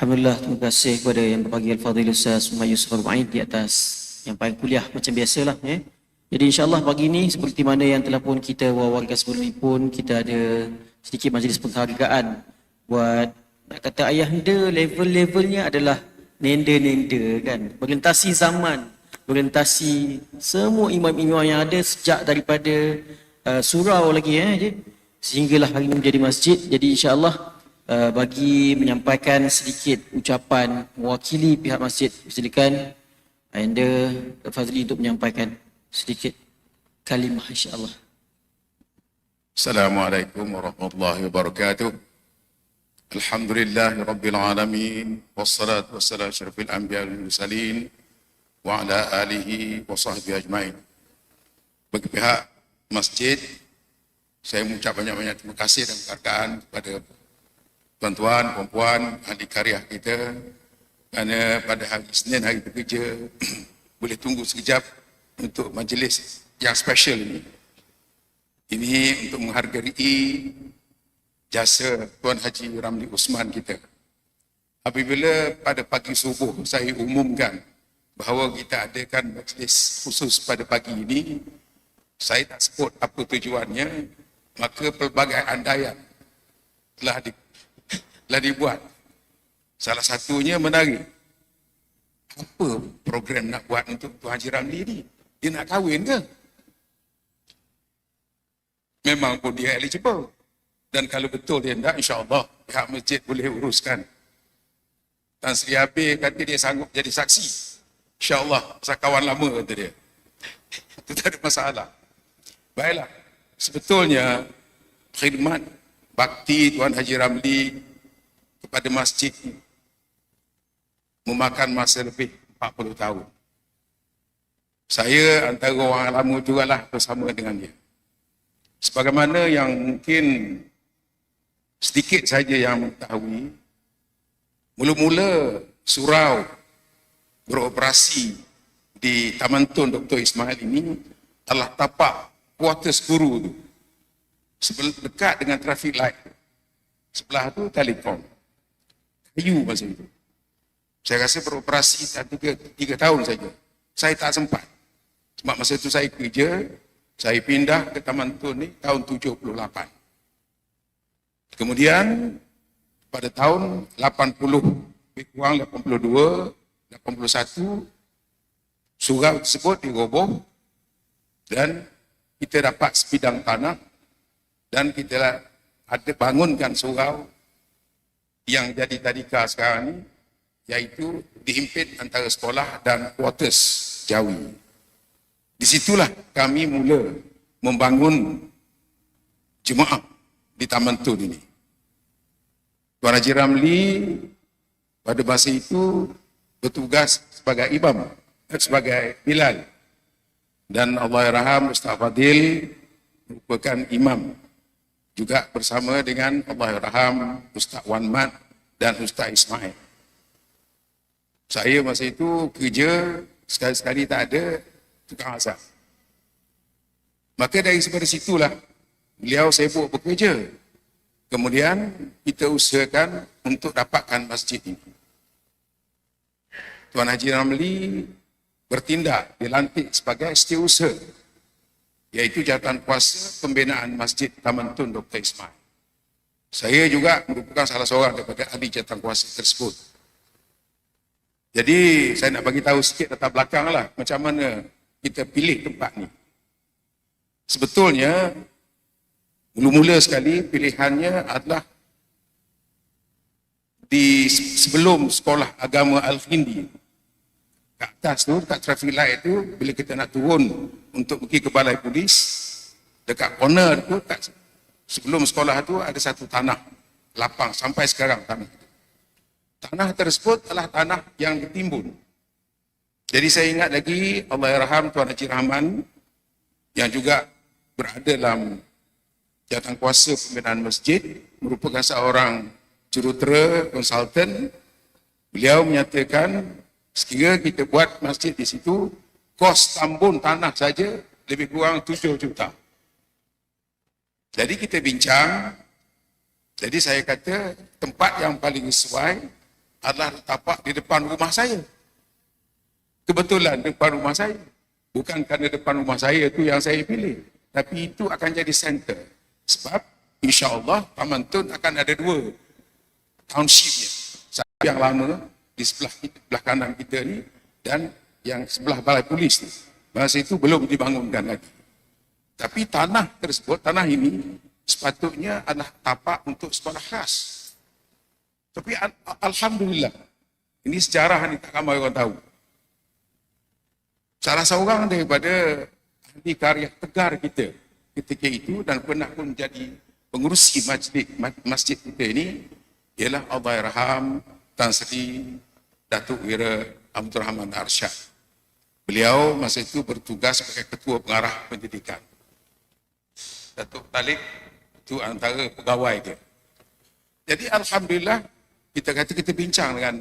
Alhamdulillah, terima kasih kepada yang berbagi Al-Fadhil Ustaz Muhammad Yusuf Al-Ma'id di atas yang paling kuliah macam biasalah. Ya. Jadi insyaAllah pagi ini seperti mana yang telah pun kita wawarkan sebelum ini pun kita ada sedikit majlis penghargaan buat nak kata ayah anda level-levelnya adalah nenda-nenda kan. Berlentasi zaman, berlentasi semua imam-imam yang ada sejak daripada uh, surau lagi ya. Eh, sehinggalah hari ini menjadi masjid. Jadi insyaAllah uh, bagi menyampaikan sedikit ucapan mewakili pihak masjid silakan anda Fazli untuk menyampaikan sedikit kalimah insyaAllah. Assalamualaikum warahmatullahi wabarakatuh. Alhamdulillah Rabbil Alamin Wassalatu wassalamu syarifil anbiya wal mursalin Wa ala alihi wa sahbihi ajmain Bagi pihak masjid Saya mengucap banyak-banyak terima kasih dan penghargaan kepada Tuan-tuan, perempuan, ahli karya kita Kerana pada hari Isnin, hari bekerja Boleh tunggu sekejap untuk majlis yang special ini ini untuk menghargai jasa Tuan Haji Ramli Usman kita. Apabila pada pagi subuh saya umumkan bahawa kita adakan majlis khusus pada pagi ini, saya tak sebut apa tujuannya, maka pelbagai andaian telah, di, telah dibuat. Salah satunya menarik. Apa program nak buat untuk Tuan Haji Ramli ini? Dia nak kahwin ke? Memang pun dia eligible. Dan kalau betul dia tidak, insyaAllah pihak masjid boleh uruskan. Tan Sri Habib kata dia sanggup jadi saksi. InsyaAllah, pasal kawan lama kata dia. Itu tak ada masalah. Baiklah, sebetulnya khidmat bakti Tuan Haji Ramli kepada masjid memakan masa lebih 40 tahun. Saya antara orang lama juga lah bersama dengan dia. Sebagaimana yang mungkin sedikit saja yang mengetahui, mula-mula surau beroperasi di Taman Tun Dr. Ismail ini adalah tapak kuartus guru tu. Dekat dengan traffic light. Sebelah tu telekom. Kayu masa itu. Saya rasa beroperasi tiga, tiga tahun saja. Saya tak sempat. Sebab masa itu saya kerja, saya pindah ke Taman Tun ni tahun 78. Kemudian pada tahun 80, lebih kurang 82, 81, surau tersebut diroboh dan kita dapat sebidang tanah dan kita ada bangunkan surau yang jadi tadika sekarang ni iaitu dihimpit antara sekolah dan kuartus Jawi. Di situlah kami mula membangun jemaah di Taman Tun ini. Tuan Haji Ramli pada masa itu bertugas sebagai imam, sebagai Bilal. Dan Allah Raham Ustaz Fadil merupakan imam. Juga bersama dengan Allah Raham Ustaz Wan Mat dan Ustaz Ismail. Saya masa itu kerja sekali-sekali tak ada tukang azab. Maka dari sepada situlah beliau sibuk bekerja. Kemudian kita usahakan untuk dapatkan masjid ini. Tuan Haji Ramli bertindak dilantik sebagai setiausaha iaitu jawatan kuasa pembinaan Masjid Taman Tun Dr. Ismail. Saya juga merupakan salah seorang daripada ahli jawatan kuasa tersebut. Jadi saya nak bagi tahu sikit latar belakang lah macam mana kita pilih tempat ni. Sebetulnya, mula-mula sekali pilihannya adalah di sebelum sekolah agama Al-Hindi. Kat atas tu, kat traffic light tu, bila kita nak turun untuk pergi ke balai polis, dekat corner tu, kat, sebelum sekolah tu ada satu tanah lapang sampai sekarang tanah. Tanah tersebut adalah tanah yang ditimbun. Jadi saya ingat lagi Allah Yarham Tuan Haji Rahman yang juga berada dalam jawatan kuasa pembinaan masjid merupakan seorang jurutera konsultan beliau menyatakan sekiranya kita buat masjid di situ kos tambun tanah saja lebih kurang 7 juta jadi kita bincang jadi saya kata tempat yang paling sesuai adalah tapak di depan rumah saya. Kebetulan depan rumah saya. Bukan kerana depan rumah saya itu yang saya pilih. Tapi itu akan jadi center. Sebab insya Allah Taman Tun akan ada dua townshipnya. Satu yang lama di sebelah, sebelah kanan kita ni dan yang sebelah balai polis ni. Masa itu belum dibangunkan lagi. Tapi tanah tersebut, tanah ini sepatutnya adalah tapak untuk sekolah khas. Tapi al- Alhamdulillah, ini sejarah ni tak ramai orang tahu. Salah seorang daripada ahli karya tegar kita ketika itu dan pernah pun menjadi pengurusi masjid, masjid kita ini ialah Allahyarham Tan Sri Datuk Wira Abdul Rahman Arsyad. Beliau masa itu bertugas sebagai ketua pengarah pendidikan. Datuk Talib itu antara pegawai dia. Jadi Alhamdulillah kita kata kita bincang dengan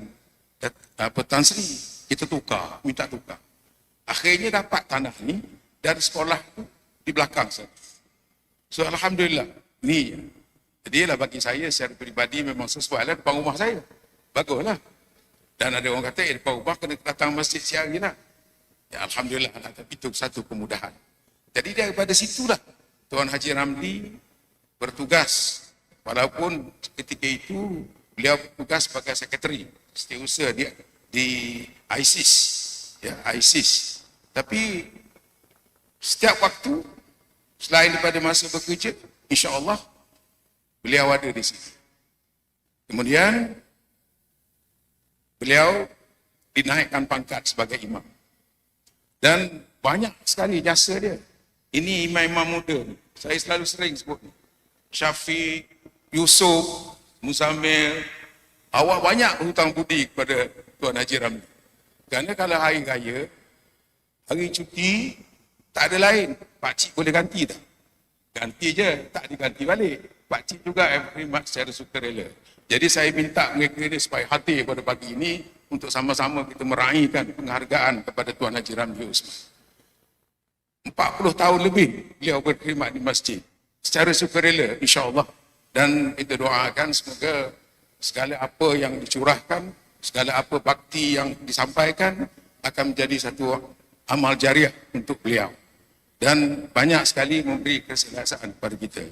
Dat- apa Tan Sri, kita tukar, minta tukar. Akhirnya dapat tanah ni dan sekolah tu di belakang sana. So Alhamdulillah, ni jadi lah bagi saya secara peribadi memang sesuai lah depan rumah saya. Baguslah. Dan ada orang kata, eh depan rumah kena datang masjid siang lah. Ya Alhamdulillah lah, tapi itu satu kemudahan. Jadi daripada situlah Tuan Haji Ramli bertugas. Walaupun ketika itu beliau bertugas sebagai sekretari setiausaha dia di ISIS. Ya, ISIS. Tapi setiap waktu selain daripada masa bekerja, insya Allah beliau ada di sini. Kemudian beliau dinaikkan pangkat sebagai imam. Dan banyak sekali jasa dia. Ini imam-imam muda. Saya selalu sering sebut. ni. Syafiq, Yusuf, Muzammil. Awak banyak hutang budi kepada Tuan Haji Ramli. Kerana kalau hari raya, hari cuti, tak ada lain. Pak Cik boleh ganti tak? Ganti je, tak diganti balik. Pak Cik juga yang khidmat secara sukarela. Jadi saya minta mereka supaya hati pada pagi ini untuk sama-sama kita meraihkan penghargaan kepada Tuan Haji Ramli Usman. 40 tahun lebih beliau berkhidmat di masjid. Secara sukarela insya-Allah. Dan kita doakan semoga segala apa yang dicurahkan segala apa bakti yang disampaikan akan menjadi satu amal jariah untuk beliau. Dan banyak sekali memberi keselesaan kepada kita.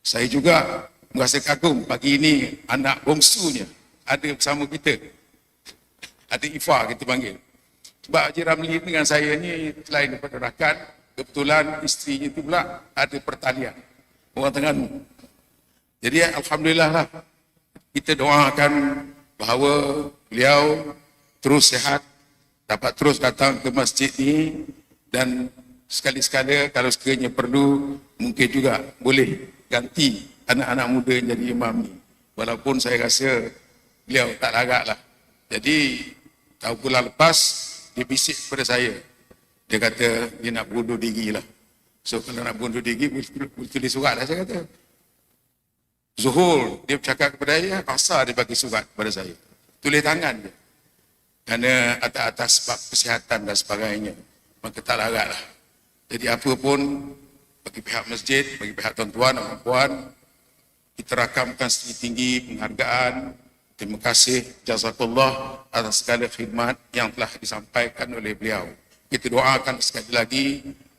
Saya juga merasa kagum pagi ini anak bongsunya ada bersama kita ada Ifa kita panggil sebab Haji Ramli dengan saya ni selain daripada rakan, kebetulan isterinya tu pula ada pertalian. Orang Terengganu. Jadi Alhamdulillah lah. Kita doakan bahawa beliau terus sihat, dapat terus datang ke masjid ni dan sekali-sekala kalau sekiranya perlu mungkin juga boleh ganti anak-anak muda yang jadi imam ni. Walaupun saya rasa beliau tak larat lah. Jadi tahun bulan lepas dia bisik kepada saya. Dia kata dia nak bunuh diri lah. So kalau nak bunuh diri boleh tulis surat lah saya kata. Zuhur dia bercakap kepada saya, pasal dia bagi surat kepada saya. Tulis tangan dia. Kerana atas-atas sebab kesihatan dan sebagainya. Maka tak larat lah. Jadi apa pun bagi pihak masjid, bagi pihak tuan-tuan dan puan kita rakamkan setinggi-tinggi penghargaan. Terima kasih jazakallah atas segala khidmat yang telah disampaikan oleh beliau. Kita doakan sekali lagi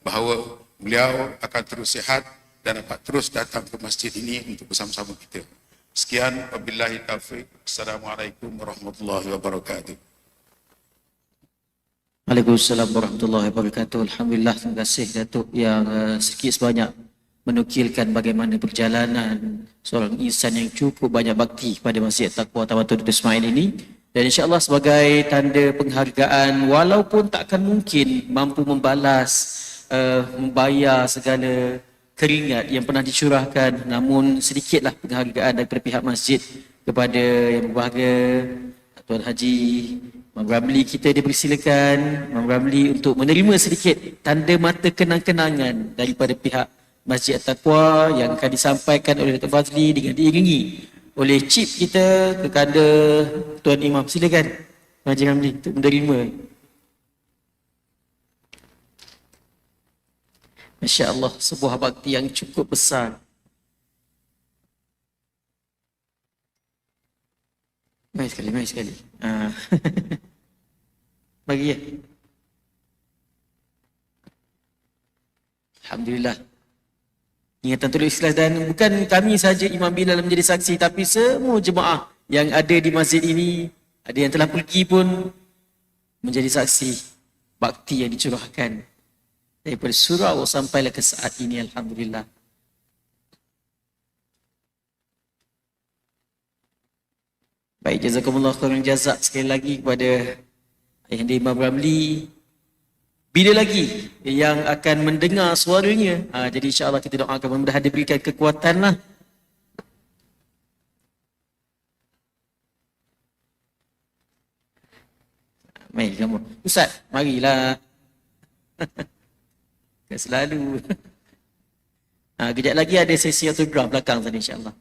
bahawa beliau akan terus sihat dan dapat terus datang ke masjid ini untuk bersama-sama kita. Sekian wabillahi taufiq. Assalamualaikum warahmatullahi wabarakatuh. Waalaikumsalam warahmatullahi wabarakatuh. Alhamdulillah terima kasih Datuk yang uh, sedikit sebanyak menukilkan bagaimana perjalanan seorang insan yang cukup banyak bakti pada Masjid Taqwa Tamatun Dr. Ismail ini dan insyaAllah sebagai tanda penghargaan walaupun takkan mungkin mampu membalas uh, membayar segala keringat yang pernah dicurahkan namun sedikitlah penghargaan daripada pihak masjid kepada yang berbahagia Tuan Haji Imam Ramli kita dipersilakan Imam Ramli untuk menerima sedikit tanda mata kenang-kenangan daripada pihak Masjid At-Taqwa yang akan disampaikan oleh Dr. Fazli dengan diiringi oleh cip kita kepada Tuan Imam. Silakan Haji Ramli untuk menerima. Masya Allah, sebuah bakti yang cukup besar. Mai sekali, mai sekali. Ah. Bagi ya. Alhamdulillah. Ingatan tulis ikhlas dan bukan kami saja Imam Bilal menjadi saksi tapi semua jemaah yang ada di masjid ini ada yang telah pergi pun menjadi saksi bakti yang dicurahkan daripada surau sampailah ke saat ini Alhamdulillah. Baik, jazakumullah khairan jazak sekali lagi kepada Ayahanda Imam Ramli. Bila lagi yang akan mendengar suaranya? Ha, jadi insyaAllah kita doakan mudah-mudahan diberikan kekuatan lah. Mari kamu. Ustaz, marilah. Selalu. Ha, kejap lagi ada sesi autograf belakang sana insyaAllah.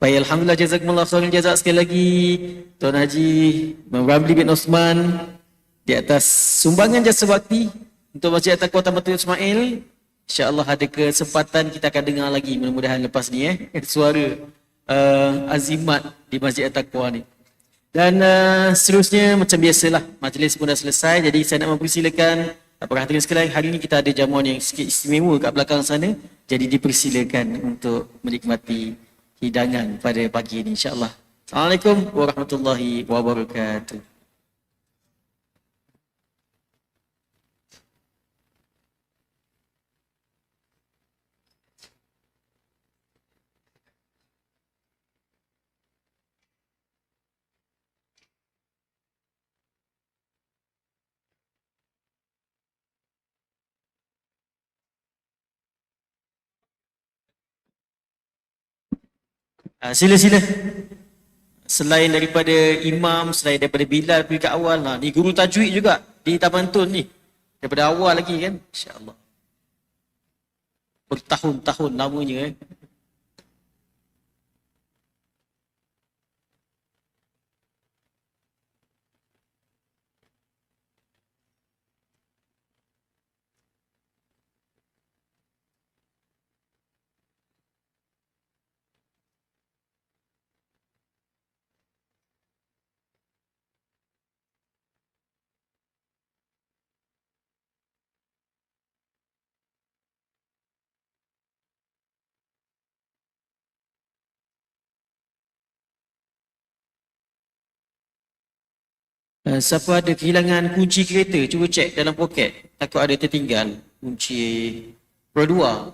Baik, Alhamdulillah jazakumullah khairan. Jazak sekali lagi. Tuan Haji Ramli bin Osman di atas sumbangan jasa bakti untuk Masjid At-Taqwa Tamatul Ismail. InsyaAllah ada kesempatan kita akan dengar lagi mudah-mudahan lepas ni eh suara uh, azimat di Masjid At-Taqwa ni. Dan uh, seterusnya macam biasalah majlis pun dah selesai. Jadi saya nak mempersilakan. Apakah hadirin sekalian hari ini kita ada jamuan yang sikit istimewa kat belakang sana. Jadi dipersilakan untuk menikmati hidangan pada pagi ini insyaAllah. Assalamualaikum warahmatullahi wabarakatuh. Ah, sila sila. Selain daripada imam, selain daripada Bilal pergi kat awal lah. Ni guru tajwid juga di Taman Tun ni. Daripada awal lagi kan. InsyaAllah. Bertahun-tahun lamanya eh. Uh, siapa ada kehilangan kunci kereta, cuba cek dalam poket. Takut ada tertinggal kunci roda.